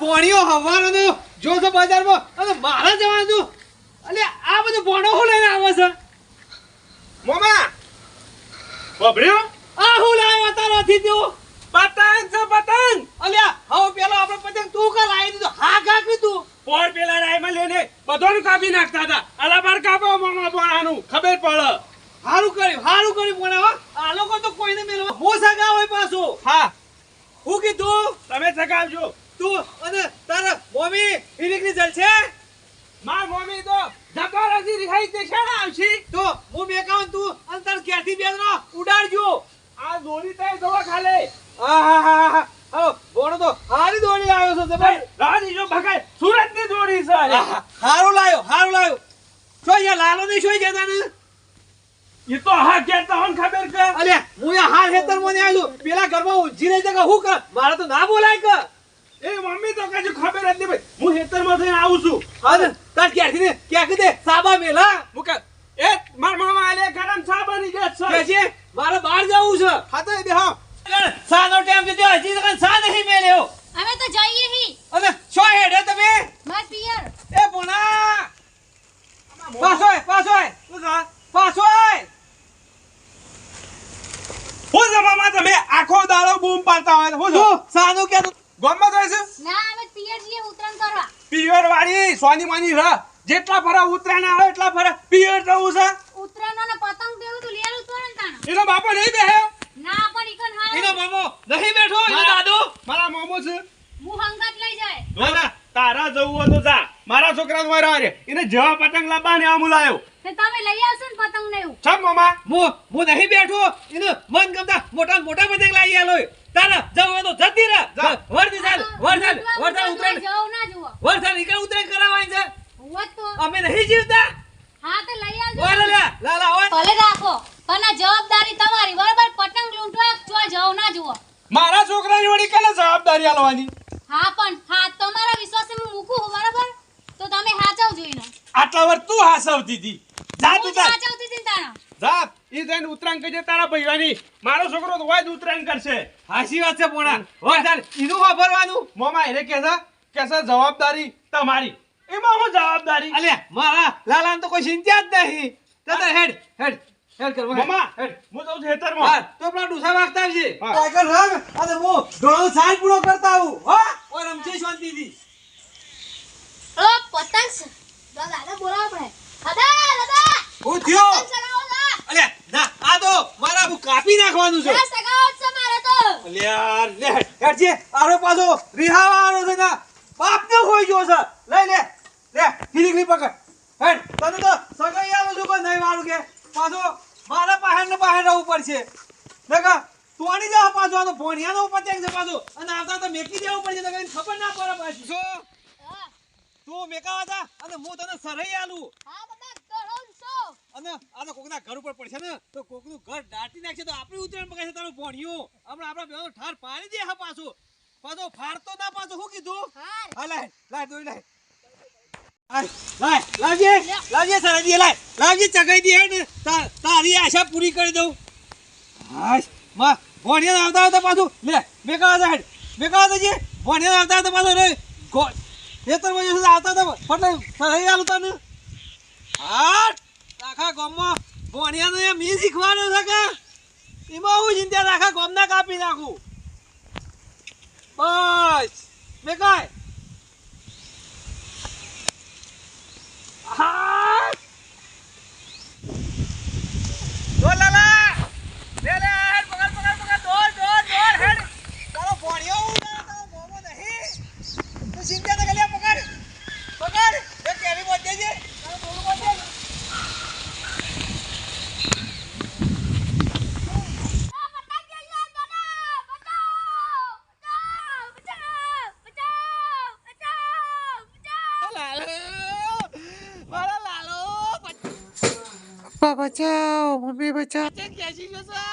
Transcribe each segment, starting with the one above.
પોણીઓ હવારનો જો છો બજારમાં અને મારા જવાનું અલે આ બધું ભોણો હું લઈને આવે છે? મોમા! બબડ્યો આ હું લાવ્યો તારો નથી તું. પતંગ છે પતંગ! અલ્યા હવે પેલો આપણે પતંગ તું કા લાવી દીધો. હા કા કીધું પોર પેલા રાયમાં લઈને બધોનું કાપી નાખતા હતા. અલાબાર કાપો મોમા પોણાનું. ખબર પડે. હારું કર્યું હારું કર્યું પણ આ લોકો તો કોઈને મેળવા હું સગા હોય પાછું. હા. હું કીધું? તમે ચગાવજો તું અને તારા મમ્મી ઇલેક્ટ્રિક જલ છે? માર મમ્મી તો જબરજસ્તી રિહાઈ તે શેના આવશી? તો હું મેકાવન તું અને તાર ક્યાંથી બેસનો ઉડાડજો. આ દોરી તે દવા ખાલે. આહાહાહા. હાલો, ગોણો તો હારી દોડી લાવ્યો છો તમે. રાજી જો ભગાય. સુરતની દોરી છે. હારું લાયો હારું લાયો. શું અહીંયા લાલો નહીં શું જતા ને એ તો હા કેતા હોન ખબર કે અલ્યા હું હાલ હેતર મને આવ્યો પેલા ઘરમાં ઉજી રહી જગા હું કર મારે તો ના બોલાય કે. એ મમ્મી તો કશું ખબર જ નહીં ભાઈ. હું હેતરમાં થઈને આવું છું. અરે તાર ક્યાંથી ને? ક્યાં દે? સાબા મેલા મુકે કે એ માર મામા આલે ગરમ ચા બની ગયો કે છે? છે મારે બહાર જવું છે. હા તો બે હા. સાનો ટાઈમ છે હજી તો સા નહીં મેલ્યો. અમે તો જઈએ હી. અને શું હેડે તમે? માર પિયર. એ બોના પાછો પાછો પાછો આય. હું છે મામા તમે આખો દાડો બૂમ પાડતા હોય હું સાનું કે તું ગમત હોય છે ના અમે પિયર જઈએ ઉતરાણ કરવા પિયર વાળી સોની માની ર જેટલા ફરા ઉતરાણ આવે એટલા ફરા. પિયર જવું છે. ઉતરાણનો ને પતંગ દેવું તો લેલું તો ને તાણ. એનો બાપો નહીં બેહે. ના પણ ઈકન એનો મામો નહીં બેઠો એનો મારા- દાદો. મારા મામો છે. હું હંગાત લઈ જાય. ના તારા જવું હોય તો જા. મારા છોકરા નું રે. એને જવા પતંગ લાવવા ને આમ લાયો તમે લઈ આવશો ને પતંગ ને એવું. છમ મામા. હું હું નહીં બેઠો. એને મન ગમતા મોટા મોટા પતંગ લાવી આલો. તારા જવું હોય તો જતી રહે. વરસાદ વરસાદ ઉતરાણ જવું ના જુઓ. વરસાદ નીકળ ઉતરાણ કરાવાય છે? હોત તો. અમે નહીં જીવતા? હા તો લઈ આવજો. ઓલે લા લા લા ઓય. ભલે રાખો પણ આ જવાબદારી તમારી. બરાબર? પતંગ લૂંટવા જો જાવ ના જુઓ. મારા છોકરાની વડી કને જવાબદારી આલવાની હા પણ હા તમારા વિશ્વાસે હું મૂકું બરાબર? તો તમે હાચવ જોઈને આટલા વાર તું હાચવતી હતી? જા તું જ તાર હાચવતી હતી ને તારા. જા. ઈ જઈને ઉતરાણ કરજે તારા ભઈવાની. મારો છોકરો તો જ ઉતરાણ કરશે. હાસી વાત છે પોણા. વાપરવાનું મોમા એને કે છે જવાબદારી તમારી. એમાં હું જવાબદારી? અલ્યા મારા લાલાને તો કોઈ ચિંતા જ નહીં. તતર હેડ હેડ હેડ કર મોમા હેડ. હું જાઉં છું હેતરમાં હા તો પેલા ડુસા વાગતા આવજે. અને હું સાઈડ પૂરો કરતા આવું. હો? ઓય રમજે શાંતિથી. ઓ પતંગ દાદા બોલાવો પડે દાદા દાદા હું થયો પતંગ સગાવો લા. અલ્યા ના આ તો મારા હું કાપી છે. ના સગાવો જ છે મારે તો. અલ્યા લે હેડ આરો પાછો રિહાવાનો છે ના. બાપ ને હોઈ ગયો છે. લઈ લે લે ગીરી પકડ. હેડ તને તો સગાઈ આલો છું કોઈ નહીં વાળું કે. પાછો મારા પાસે ને પાસે રહેવું પડશે. દેખા તોણી જા પાછો આ તો ભોણિયાનો પતંગ છે પાછો. અને આવતા તો મેકી દેવું પડશે તો ખબર ના પડે પાછી. જો તું મેકાવા હતા અને હું તને સરહી આલું. અને આ તો કોકના ઘર ઉપર પડશે ને તો કોકનું ઘર દાટી નાખશે તો આપણી ઉતરાયણ પકડશે તારું ભણ્યું. હમણાં આપણા બેનો ઠાર પાડી દે હા પાછું. પાછો ફાડતો ના પાછો શું કીધું? હા લાય લાય દોઈ લાય. લાય લાય લાવજે લાવજે સરજી લાય. લાવજે ચગાઈ દે તારી આશા પૂરી કરી દઉં. હાશમાં ભોણિયા આવતા આવતા પાછું લે મેકા આવતા હેડ મેકા આવતા ભોણિયા આવતા આવતા પાછો રે ગો આવતા હતા ફટલે હાટ. આખા ગામમાં ભોણિયાને એમ ઈ શીખવાડ્યું છે કે એમાં હું જિંદા આખા ગામના કાપી નાખું. બસ. મેં હાટ बचाओ मम्मी बचाओ क्या चीज़ हो सा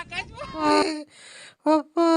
आकाश में ओपा